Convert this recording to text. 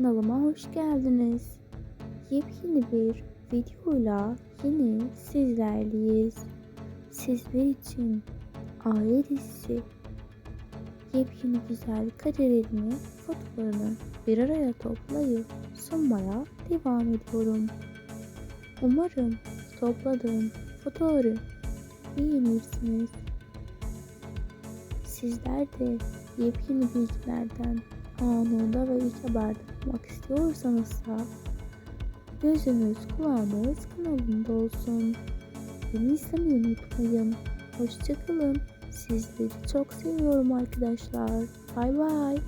Kanalıma hoş geldiniz. Yepyeni bir videoyla yine sizlerleyiz. Sizler için aile dizisi yepyeni güzel karelerini, fotolarını bir araya toplayıp sunmaya devam ediyorum. Umarım topladığım fotoğrafı beğenirsiniz. Sizler de yepyeni bilgilerden anında ve ilk haberdar olmak istiyorsanız da gözünüz kulağınız kanalımda olsun. Beni izlemeyi unutmayın. Hoşçakalın. Sizleri çok seviyorum arkadaşlar. Bay bay.